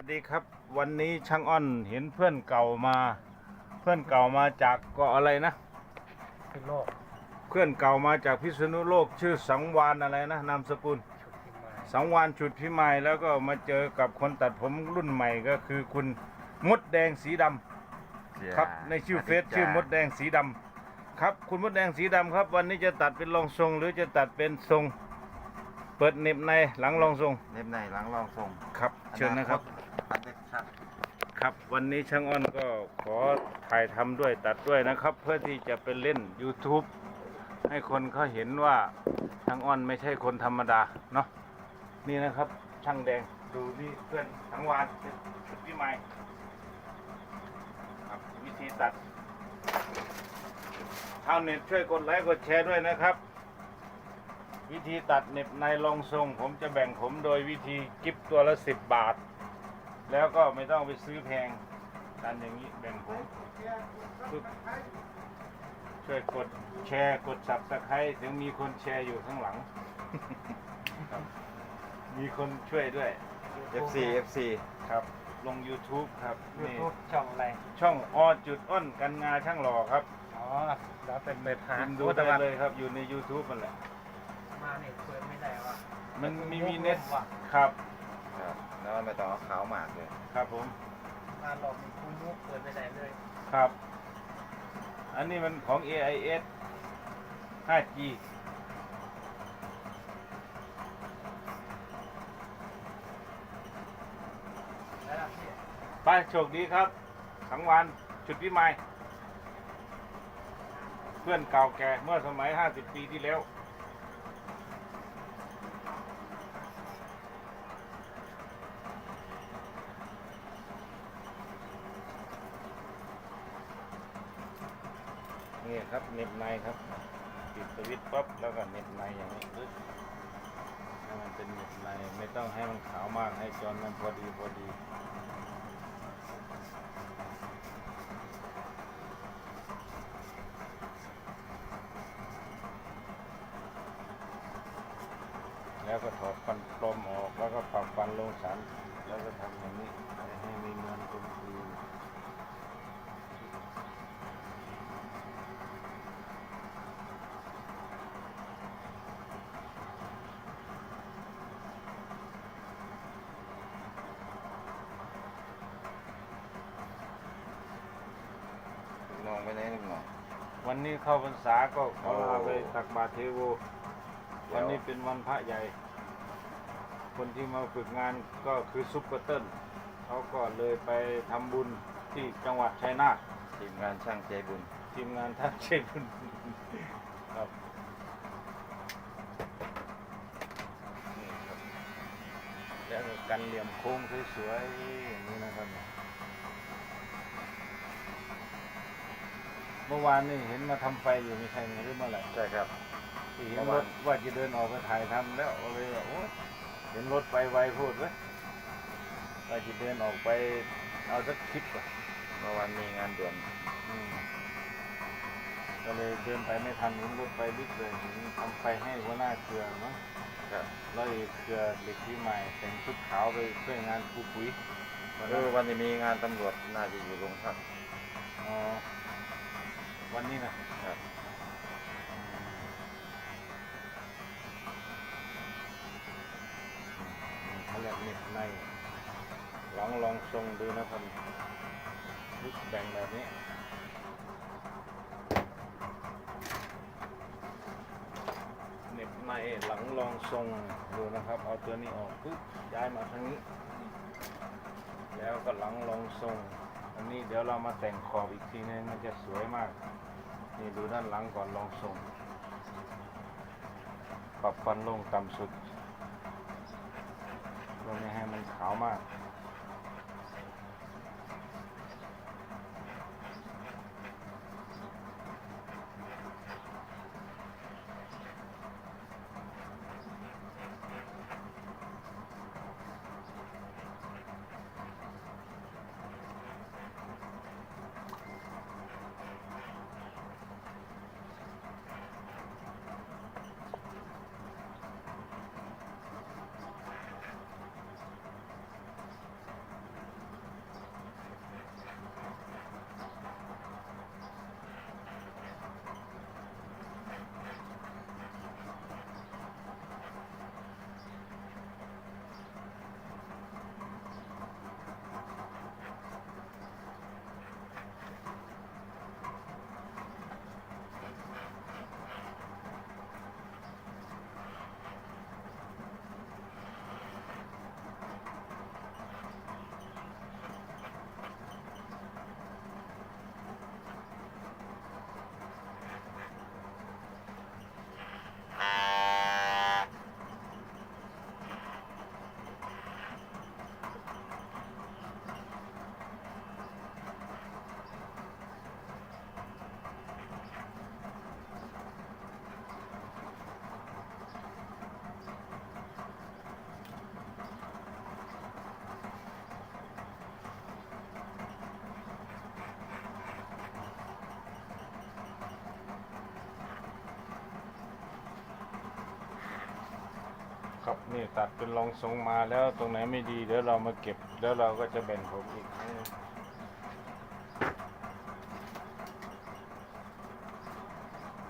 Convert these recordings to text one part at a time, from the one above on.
วัสดีครับ วันนี้ช่างอ้อนเห็นเพื่อนเก่ามา เพื่อนเก่ามาจากเกาะอะไรนะคือโลกเพื่อนเก่ามาจากพิษณุโลกชื่อสังวานอะไรนะนามสกุลชุดที่มาสังวานฉุดพิมายแล้วก็มาเจอกับคนตัดผมรุ่นใหม่ก็คือคุณมดแดงสีดำครับในชื่อเฟซชื่อมดแดงสีดำครับคุณมดแดงสีดำครับ วันนี้จะตัดเป็นรองทรง หรือจะตัดเป็นทรง เปิดเหน็บในหลังรองทรงเน็บในหลังรองทรงครับ เชิญนะครับอั ครับวันนี้ช่างอ้อนก็ขอถ่ายทำด้วยตัดด้วยนะครับ เพื่อที่จะไปเล่น YouTube ให้คนเขาเห็นว่าช่างอ้อนไม่ใช่คนธรรมดาเนาะนี่นะครับ ช่างแดงดูนี่เพื่อนทั้งวานพี่ไม้ครับวิธีตัดชาวเน็ตช่วยกดไลค์กดแชร์ด้วยนะครับ วิธีตัดเน็บในรองทรง ผมจะแบ่งผมโดยวิธีกิฟตัวละสิบบาท แล้วก็ไม่ต้องไปซื้อแพงกันอย่างนี้แบ่งผมปึ๊บช่วยกดแชร์กดสับสไครถึงมีคนแชร์อยู่ข้างหลัง ครับ มีคนช่วยด้วยเอฟซีเอฟซีครับ ลง YouTube ครับยูนี่ทูบช่องอะไร ช่องอจุดอ้นกันงาช่างหล่อครับอ๋อแล้วเป็นเบ็ดหาพิมพ์ดูโอ้แต่ได้ว่าเลยครับ อยู่ใน YouTube มันแหละ มาเนี่ยเปิดไม่ได้ว่ะมันมีมีเน็ตว่ะครับครับ แล้วไม่ต้องเอาขาวหมากเลยครับผมมาหลอกมีคุณมุกเปิดไม่ได้เลยครับ อันนี้มันของ AIS 5G แล้วล่ะพี่ไปโชคดีครับ สังวานจุดพิมาย เพื่อนเก่าแก่เมื่อสมัย 50 ปีที่แล้ว นี่ครับเน็บในครับปิดสวิตช์ปั๊บแล้วก็เน็บในอย่างนี้ปึ๊บให้มันเป็นเน็บในไม่ต้องให้มันขาวมากให้จนมันพอดีพอดีแล้วก็ถอดฟันปลอมออกแล้วก็ปรับฟันลงสันแล้วก็ทำอย่างนี้ให้มีเงินกลมกลืน ลองไปไหนลุงหน่อย วันนี้เข้าพรรษาก็ขอลาไปตักบาตรเทโวเดี๋ยววันนี้เป็นวันพระใหญ่ คนที่มาฝึกงานก็คือซุปเปอร์เติ้ลเขาก็เลยไปทำบุญที่จังหวัดชัยนาททีมงานช่างใจบุญ ทีมงานท่านเชฟบุญครับนี่ครับแล้วก็กันเหลี่ยมโค้งสวยๆอย่างนี้นะครับ มื่อวานนี่เห็นมาทำไฟอยู่มีใครมาหรือเมื่อไหร่ใช่ครับ ที่เห็นเมื่อรวานถว่าจะเดินออกไปถ่ายทำแล้วเลยว่าโอ้ยเห็นรถไปไวโพูดเลยว่าจะเดินออกไปเอาสักคลิปอะเมื่อวานมีงานด่วนอืมก็เลยเดินไปไม่ทันเห็นรถไปบิ๊กเลยเห็นทำไฟให้หัวหน้าเครือเนาะครับแล้วอีกเครือเด็กที่ใหม่แต่งชุดขาวไปช่วยงานครูปุ๋ยวันเอนั้นอวันนี้มีงานตำรวจน่าจะอยู่โรงพักอ๋อ วันนี้นะครับอืมเขาเรียกเน็ตในลองลองทรงดูนะครับลึกแบ่งแบบนี้เน็บในหลังลองทรงดูนะครับ เอาตัวนี้ออกปุ๊บย้ายมาทางนี้ แล้วก็หลังลองทรง อันนี้เดี๋ยวเรามาแต่งขอบอีกทีนึงมันจะสวยมาก นี่ดูด้านหลังก่อนลองส่ง ปรับฟันลงต่ำสุดเพื่อไม่ให้มันขาวมาก ครับนี่ตัดเป็นรองทรงมาแล้วตรงไหนไม่ดีเดี๋ยวเรามาเก็บแล้วเราก็จะแบ่งผมอีก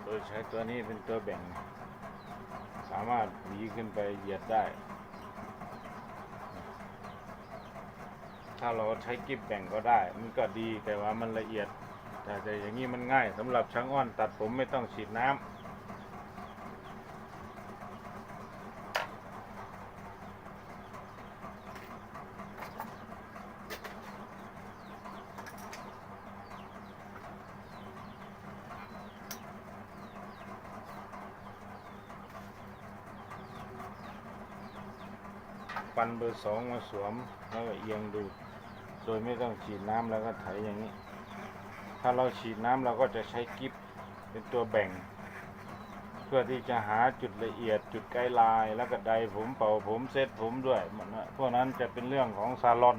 โดยใช้ตัวนี้เป็นตัวแบ่ง สามารถหวีขึ้นไปเหยียดได้ ถ้าเราใช้กิ๊บแบ่งก็ได้ มันก็ดีแต่ว่ามันละเอียดแต่แต่อย่างนี้มันง่ายสำหรับช่างอ้อนตัดผมไม่ต้องฉีดน้ำ ฟันเบอร์สองมาสวมแล้วก็เอียงดู โดยไม่ต้องฉีดน้ำแล้วก็ไถอย่างนี้ ถ้าเราฉีดน้ำเราก็จะใช้กิ๊บเป็นตัวแบ่ง เพื่อที่จะหาจุดละเอียดจุดไกด์ไลน์แล้วก็ใดผมเป่าผมเซ็ตผมด้วยมันนะพวกนั้นจะเป็นเรื่องของซาลอน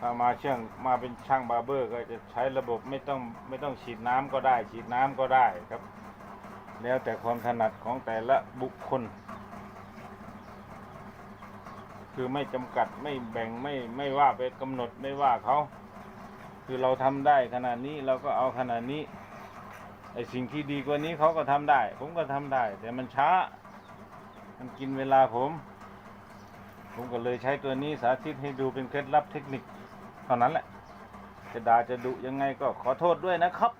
ถ้ามาเชื่องมาเป็นช่างบาร์เบอร์ ก็จะใช้ระบบไม่ต้องไม่ต้องฉีดน้ำก็ได้ ฉีดน้ำก็ได้ครับ แล้วแต่ความถนัดของแต่ละบุคคล คือไม่จำกัดไม่แบ่งไม่ไม่ว่าไปกำหนดไม่ว่าเขาคือเราทำได้ขนาดนี้เราก็เอาขนาดนี้ไอสิ่งที่ดีกว่านี้เขาก็ทำได้ ผมก็ทำได้ แต่มันช้า มันกินเวลาผม ผมก็เลยใช้ตัวนี้สาธิตให้ดูเป็นเคล็ดลับเทคนิคเท่านั้นแหละจะด่าจะดุยังไงก็ขอโทษด้วยนะครับ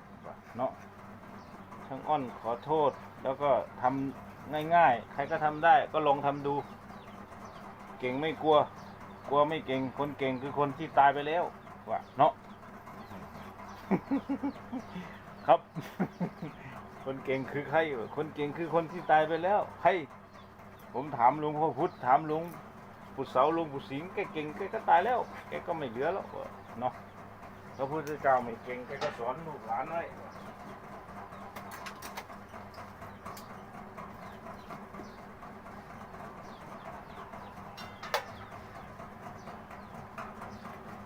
เนาะช่างอ้อนขอโทษแล้วก็ทำง่ายๆ ใครก็ทำได้ก็ลองทำดู เก่งไม่กลัว กลัวไม่เก่ง คนเก่งคือคนที่ตายไปแล้วว่ะเนาะ ครับ คนเก่งคือใคร คนเก่งคือคนที่ตายไปแล้วใครผมถามหลวงพ่อพุธถามหลวงปู่เสาหลวงปู่สิงแกเก่งแกก็ตายแล้วแกก็ไม่เหลือแล้วเนาะพระพุทธเจ้าไม่เก่งแกก็สอนลูกหลานไว้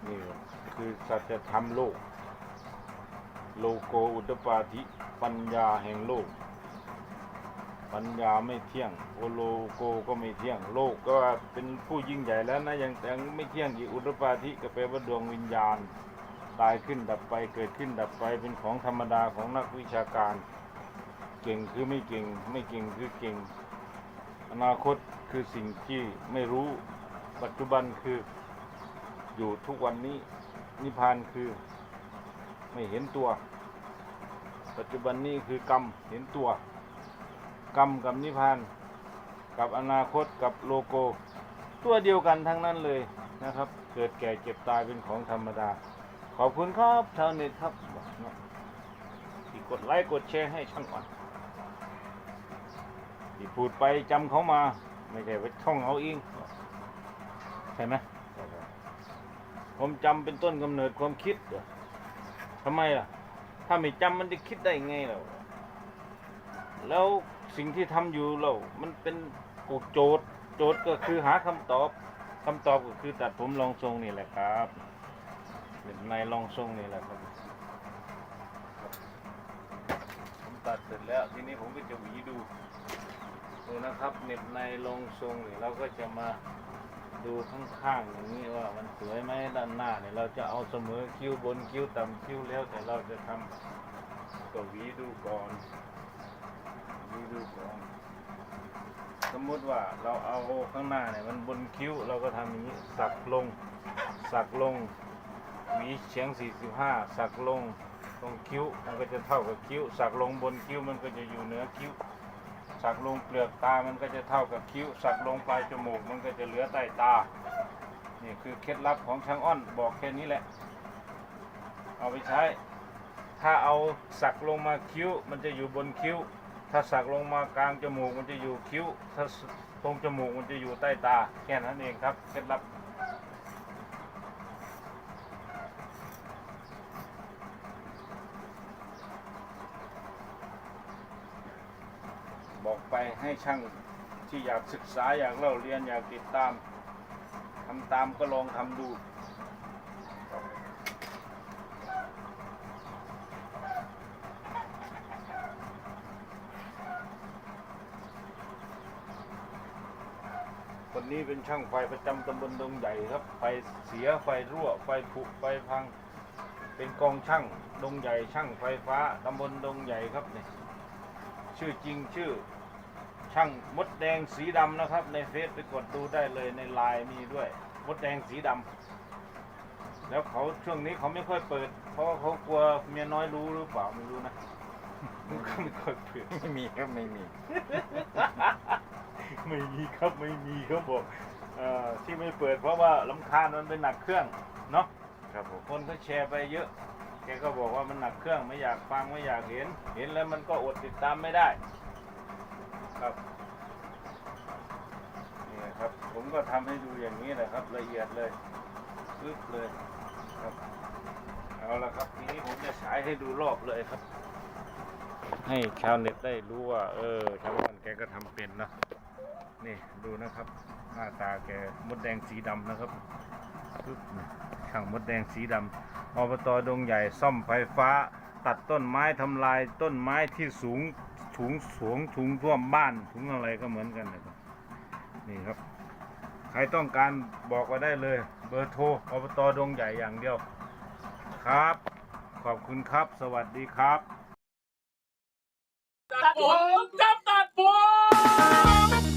นี่คือ สัจธรรมโลก โลโกอุตตปาธิปัญญาแห่งโลก ปัญญาไม่เที่ยงโอโลโกก็ไม่เที่ยง โลกก็เป็นผู้ยิ่งใหญ่แล้วนะยังยังไม่เที่ยงอีกอุตตปาธิก็แปลว่าดวงวิญญาณ ตายขึ้นดับไปเกิดขึ้นดับไปเป็นของธรรมดาของนักวิชาการ เก่งคือไม่เก่ง ไม่เก่งคือเก่ง อนาคตคือสิ่งที่ไม่รู้ปัจจุบันคืออยู่ทุกวันนี้ นิพพานคือ ไม่เห็นตัว ปัจจุบันนี้คือกรรมเห็นตัว กรรมกับนิพพาน กับอนาคตกับโลโกตัวเดียวกันทั้งนั้นเลยนะครับ เกิดแก่เจ็บตายเป็นของธรรมดา ขอบคุณครับชาวเน็ตครับที่กดไลค์กดแชร์ให้ช่างก่อนที่พูดไปจำเขามา ไม่ใช่ไปท่องเอาเองใช่ไหม ผมจำเป็นต้นกำเนิดความคิดเหรอทำไมล่ะ ถ้าไม่จำมันจะคิดได้ไงเราแล้วสิ่งที่ทำอยู่เรามันเป็นโจทย์ โจทย์ก็คือหาคำตอบคำตอบก็คือตัดผมรองทรงนี่แหละครับในรองทรงนี่แหละครับผมตัดเสร็จแล้วทีนี้ผมก็จะหวีดูดูนะครับเน็บในรองทรงนี่เราก็จะมา ดูข้างๆอย่างนี้ว่ามันสวยไหมด้านหน้าเนี่ยเราจะเอาเสมอคิ้วบนคิ้วต่ำคิ้วแล้วแต่เราจะทำก็วีดูก่อนวีดูก่อนสมมติว่าเราเอาข้างหน้าเนี่ยมันบนคิ้วเราก็ทำอย่างนี้สักลง สักลงหวีเฉียง 45 สักลงตรงคิ้วมันก็จะเท่ากับคิ้ว สักลงบนคิ้วมันก็จะอยู่เหนือคิ้ว สักลงเปลือกตามันก็จะเท่ากับคิ้ว สักลงปลายจมูก มันก็จะเหลือใต้ตา นี่คือเคล็ดลับของช่างอ้อนบอกแค่นี้แหละ เอาไปใช้ ถ้าเอาสักลงมาคิ้ว มันจะอยู่บนคิ้ว ถ้าสักลงมากลางจมูก มันจะอยู่คิ้ว ถ้าตรงจมูกมันจะอยู่ใต้ตา แค่นั้นเองครับ เคล็ดลับ บอกไป ให้ช่างที่อยากศึกษาอยากเล่าเรียนอยากติดตามทำตามก็ลองทำดูคนนี้เป็นช่างไฟประจำตำบลดงใหญ่ครับ ไฟเสียไฟรั่ว ไฟผุไฟพัง เป็นกองช่างดงใหญ่ช่างไฟฟ้าตำบลดงใหญ่ครับเนี่ยชื่อจริงชื่อ ช่างมดแดงสีดำนะครับ ในเฟซไปกดดูได้เลยในไลน์มีด้วย มดแดงสีดำแล้วเขาช่วงนี้เขาไม่ค่อยเปิด เพราะว่าเขากลัวเมียน้อยรู้หรือเปล่าไม่รู้นะมันก็ไม่ค่อยเปิดไม่มีครับไม่มี ไม่มีครับไม่มีครับบอกเอ่อที่ไม่เปิดเพราะว่าลำคาญมันเป็นหนักเครื่องเนาะครับผมคนก็แชร์ไปเยอะ แกก็บอกว่ามันหนักเครื่องไม่อยากฟังไม่อยากเห็น เห็นแล้วมันก็อดติดตามไม่ได้ ครับนี่ครับ ผมก็ทำให้ดูอย่างนี้แหละครับ ละเอียดเลยปึ๊บเลยครับ เอาละครับ ทีนี้ผมจะฉายให้ดูรอบเลยครับ ให้ชาวเน็ตได้รู้ว่า เออชาวบ้านแกก็ทำเป็นนะนี่ดูนะครับ หน้าตาแกมดแดงสีดำนะครับปึ๊บนี่ช่างมดแดงสีดำอบตดงใหญ่ซ่อมไฟฟ้า ตัดต้นไม้ทำลายต้นไม้ที่สูง ถุงสูงถุงท่วมบ้านถุงอะไรก็เหมือนกันนะครับนี่ครับ ใครต้องการบอกมาได้เลย เบอร์โทรอบตดงใหญ่อย่างเดียวครับ ขอบคุณครับ สวัสดีครับ ตัดผมจับตัดผม